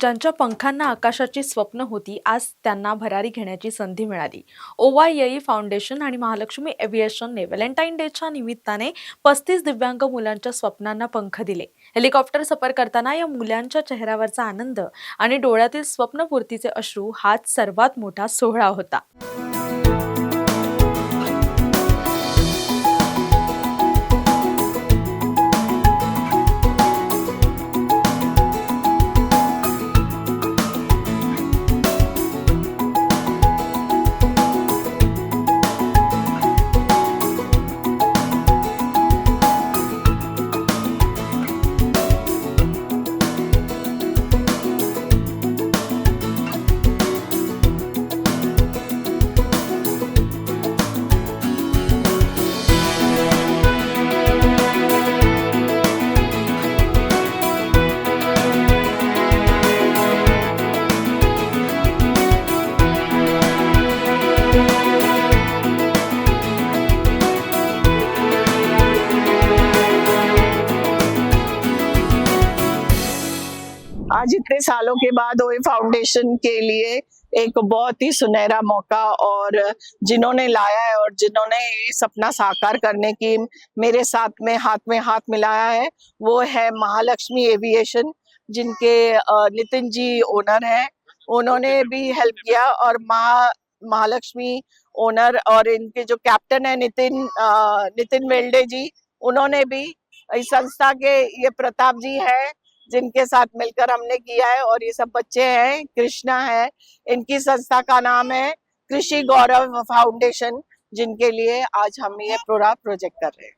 ज्यांच्या पंखांना आकाशाची स्वप्न होती आज त्यांना भरारी घेण्याची संधी मिळाली. ओवाय फाउंडेशन आणि महालक्ष्मी एव्हिएशनने व्हॅलेंटाईन डेच्या निमित्ताने पस्तीस दिव्यांग मुलांच्या स्वप्नांना पंख दिले. हेलिकॉप्टर सफर करताना या मुलांच्या चेहऱ्यावरचा आनंद आणि डोळ्यातील स्वप्नपूर्तीचे अश्रू हाच सर्वात मोठा सोहळा होता. आज इतने सालों के बाद ओए फाउंडेशन के लिए एक बहुत ही सुनहरा मौका और जिन्होंने लाया है और जिन्होंने ये सपना साकार करने की मेरे साथ में हाथ में हाथ मिलाया है वो है महालक्ष्मी एविएशन जिनके नितिन जी ओनर हैं। उन्होंने भी हेल्प किया और महा महालक्ष्मी ओनर और इनके जो कैप्टन है नितिन नितिन वेल्डे जी उन्होंने भी इस संस्था के ये प्रताप जी है जिनके साथ मिलकर हमने किया है और ये सब बच्चे हैं कृष्णा है इनकी संस्था का नाम है कृषि गौरव फाउंडेशन जिनके लिए आज हम ये पूरा प्रोजेक्ट कर रहे हैं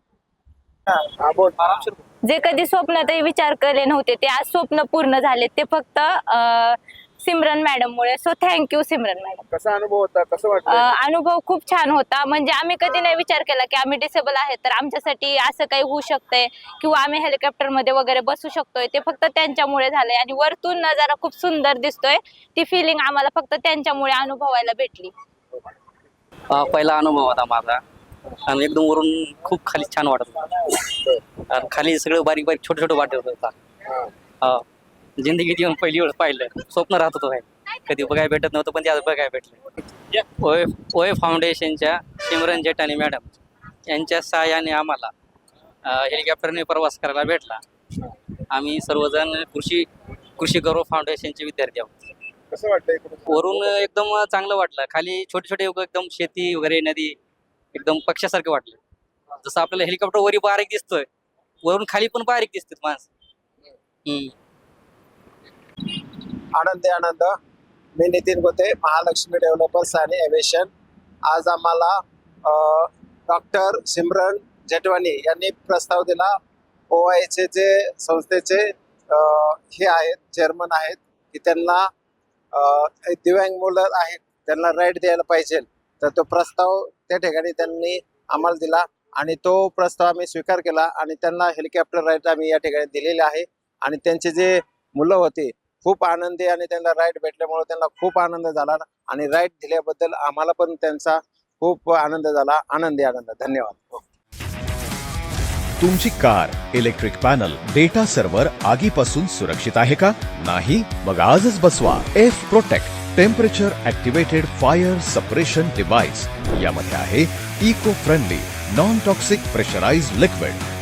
हा. जे कधी स्वप्नातही विचार केले नव्हते ते आज स्वप्न पूर्ण झाले ते फक्त अं, सिमरन मॅडम मुळे. So thank you Simran madam कसा अनुभव होता? कसं वाटलं? अनुभव खूप छान होता. म्हणजे आम्ही कधी नाही विचार केला की आम्ही डिसेबल आहे तर आमच्यासाठी असं काही होऊ शकतंय किंवा आम्ही हेलिकॉप्टरमध्ये वगैरे बसू शकतोय. ते फक्त त्यांच्यामुळे झालंय आणि वरतून नजारा खूप सुंदर दिसतोय. ती फिलिंग आम्हाला फक्त त्यांच्यामुळे अनुभवायला भेटली. हा पहिला अनुभव होता माझा. आणि एकदम वरून खूप खाली छान वाटत होतं. आणि खाली सगळं बारीक बारीक छोटं छोटं वाटत होता. हा. जिंदगीत येऊन पहिली वेळ पाहिलं. स्वप्न राहत होतं काय कधी बघायला भेटत नव्हतं पण ते आज बघायला भेटलं. ओय ओय फाउंडेशनच्या सिमरन जेटानी मॅडम यांच्या सहाय्याने आम्हाला हेलिकॉप्टरने प्रवास करायला भेटला. आम्ही सर्वजण कृषी कृषी गौरव फाउंडेशनचे विद्यार्थी आहोत. कसं वाटलं वरून एकदम चांगलं वाटलं. खाली छोटे छोटे एकदम शेती वगैरे नदी एकदम पक्षासारखं वाटलं. जसं आपल्याला हेलिकॉप्टर वरी बारीक दिसतोय वरून खाली पण बारीक दिसतात माणसं. हम्म. आनंदी आनंद. मी नितीन गोते महालक्ष्मी डेव्हलपर्स आणि एव्हिएशन आज आम्हाला डॉक्टर सिमरन जेटवानी यांनी प्रस्ताव दिला. ओआयचे जे संस्थेचे हे आहेत चेअरमन आहेत की त्यांना दिव्यांग मुलं आहेत त्यांना राईट द्यायला पाहिजे. तर तो प्रस्ताव त्या ठिकाणी त्यांनी आम्हाला दिला आणि तो प्रस्ताव आम्ही स्वीकार केला आणि त्यांना हेलिकॉप्टर राईट आम्ही या ठिकाणी दिलेले आहे. आणि त्यांचे जे मुलं होते खूप आनंदी आणि त्यांना राईट भेटल्यामुळे त्यांना खूप आनंद झाला आणि राईट दिल्याबद्दल आम्हाला पण त्यांचा खूप आनंद झाला. आनंदी आनंद. धन्यवाद. तुमची car electric panel data server आगीपासून सुरक्षित आहे का? नाही मग आजच बसवा. F protect temperature activated fire suppression device यामध्ये आहे eco friendly non toxic pressurise liquid